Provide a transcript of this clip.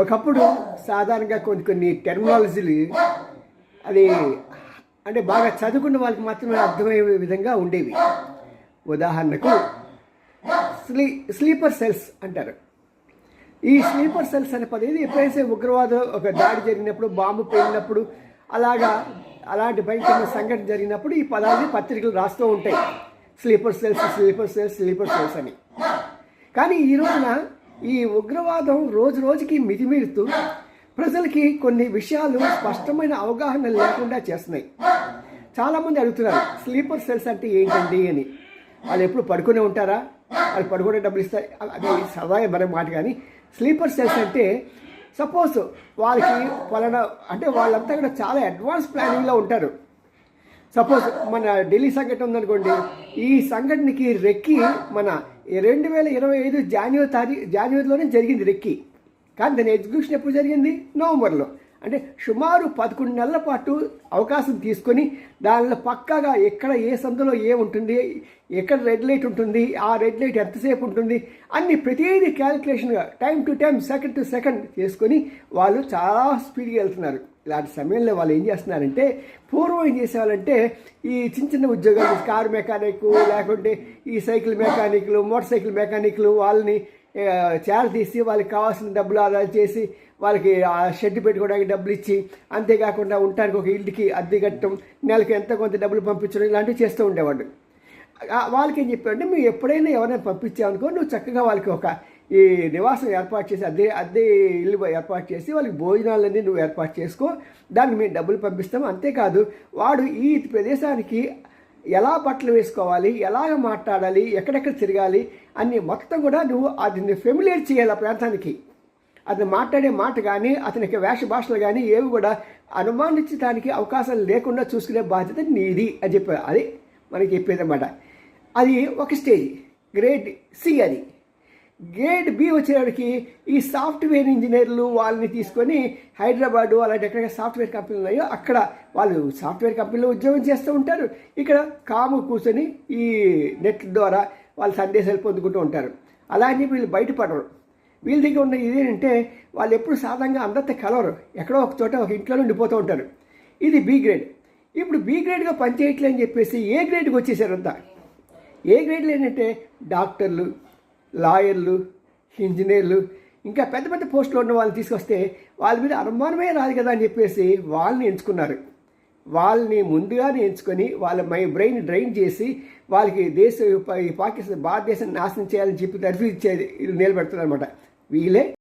ఒకప్పుడు సాధారణంగా కొన్ని కొన్ని టెర్మినాలజీలు అది అంటే బాగా చదువుకున్న వాళ్ళకి మాత్రమే అర్థమయ్యే విధంగా ఉండేవి. ఉదాహరణకు స్లీ స్లీపర్ సెల్స్ అంటారు. ఈ స్లీపర్ సెల్స్ అనే పదవి ఎప్పుడైతే ఉగ్రవాదం ఒక దాడి జరిగినప్పుడు బాంబు పేలినప్పుడు అలాగా అలాంటి భయంకరమైన సంఘటన జరిగినప్పుడు ఈ పదాన్ని పత్రికలు రాస్తూ ఉంటాయి. Sleeper cells sleeper cells sleeper cells అని. కానీ ఈ రోజున ఈ ఉగ్రవాదం రోజు రోజుకి మితిమీరుతూ ప్రజలకి కొన్ని విషయాలు స్పష్టమైన అవగాహన లేకుండా చేస్తున్నాయి. చాలామంది అడుగుతున్నారు స్లీపర్ సెల్స్ అంటే ఏంటండి? అని. వాళ్ళు ఎప్పుడు పడుకునే ఉంటారా? వాళ్ళు పడుకునే డబ్బులు ఇస్తాయి అది సరదాగా మన మాట కానీ స్లీపర్ సెల్స్ అంటే సపోజ్ వాళ్ళకి వాళ్ళ అంటే వాళ్ళంతా కూడా చాలా అడ్వాన్స్ ప్లానింగ్లో ఉంటారు. సపోజ్ మన ఢిల్లీ సంఘటన ఉందనుకోండి ఈ సంఘటనకి రెక్కి మన రెండు వేల ఇరవై ఐదు జాన్యువరి తారీఖు జాన్యువరిలోనే జరిగింది రెక్కి. కానీ దాని ఎగ్జిక్యూషన్ ఎప్పుడు జరిగింది? నవంబర్లో. అంటే సుమారు పదకొండు నెలల పాటు అవకాశం తీసుకొని దానిలో పక్కాగా ఎక్కడ ఏ సందులో ఏ ఉంటుంది ఎక్కడ రెడ్ లైట్ ఉంటుంది ఆ రెడ్ లైట్ ఎంతసేపు ఉంటుంది అన్ని ప్రతిదీ క్యాలిక్యులేషన్గా time to time second to second చేసుకొని వాళ్ళు చాలా స్పీడ్గా వెళ్తున్నారు. ఇలాంటి సమయంలో వాళ్ళు ఏం చేస్తున్నారంటే పూర్వం ఏం చేసేవాళ్ళంటే ఈ చిన్న చిన్న ఉద్యోగాలు కారు మెకానిక్ లేకుంటే ఈ సైకిల్ మెకానిక్లు మోటార్ సైకిల్ మెకానిక్లు వాళ్ళని చేర తీసి వాళ్ళకి కావాల్సిన డబ్బులు ఆదా చేసి వాళ్ళకి ఆ షెడ్ పెట్టుకోవడానికి డబ్బులు ఇచ్చి అంతేకాకుండా ఉండటానికి ఒక ఇంటికి అద్దె కట్టడం నెలకి ఎంత కొంత డబ్బులు పంపించడం ఇలాంటివి చేస్తూ ఉండేవాడు. వాళ్ళకి ఏం చెప్పాడంటే మేము ఎప్పుడైనా ఎవరైనా పంపించామనుకో నువ్వు చక్కగా వాళ్ళకి ఒక ఈ నివాసం ఏర్పాటు చేసి అద్దె అద్దె ఇల్లు ఏర్పాటు చేసి వాళ్ళకి భోజనాలన్నీ నువ్వు ఏర్పాటు చేసుకో దానికి మేము డబ్బులు పంపిస్తాం. అంతేకాదు వాడు ఈ ప్రదేశానికి ఎలా బట్టలు వేసుకోవాలి ఎలా మాట్లాడాలి ఎక్కడెక్కడ తిరగాలి అన్ని మొత్తం కూడా నువ్వు అది ఫెమిలియర్ చేయాలి ఆ ప్రాంతానికి. అతను మాట్లాడే మాట కానీ అతనికి వేష భాషలు కానీ ఏవి కూడా అనుమానించడానికి అవకాశం లేకుండా చూసుకునే బాధ్యత నీది అని చెప్పారు అది మనకి చెప్పేదన్నమాట. అది ఒక స్టేజ్. గ్రేడ్ సి అది. గ్రేడ్ బి వచ్చేవాడికి ఈ సాఫ్ట్వేర్ ఇంజనీర్లు వాళ్ళని తీసుకొని హైదరాబాదు అలాంటి ఎక్కడ సాఫ్ట్వేర్ కంపెనీలు ఉన్నాయో అక్కడ వాళ్ళు సాఫ్ట్వేర్ కంపెనీలో ఉద్యోగం చేస్తూ ఉంటారు. ఇక్కడ కాము కూర్చొని ఈ నెట్ ద్వారా వాళ్ళు సందేశాలు పొందుకుంటూ ఉంటారు. అలాగే వీళ్ళు బయటపడరు. వీళ్ళ దగ్గర ఉన్న ఇదేంటంటే వాళ్ళు ఎప్పుడు సాధారణంగా అందరితో కలవరు. ఎక్కడో ఒక చోట ఒక ఇంట్లో ఉండిపోతూ ఉంటారు. ఇది బి గ్రేడ్. ఇప్పుడు బి గ్రేడ్గా పనిచేయట్లేదని చెప్పేసి ఏ గ్రేడ్కి వచ్చేసారు అంతా? ఏ గ్రేడ్లు ఏంటంటే డాక్టర్లు లాయర్లు ఇంజనీర్లు ఇంకా పెద్ద పెద్ద పోస్టులు ఉన్న వాళ్ళని తీసుకొస్తే వాళ్ళ మీద అనుమానమే రాదు కదా అని చెప్పేసి వాళ్ళని ఎంచుకున్నారు. వాళ్ళని ముందుగానే ఎంచుకొని వాళ్ళ మై బ్రెయిన్ డ్రైన్ చేసి వాళ్ళకి దేశ పాకిస్తాన్ భారతదేశాన్ని నాశనం చేయాలని చెప్పి తర్ఫీ ఇచ్చేది ఇది నిలబెడుతున్నారు అనమాట వీళ్ళే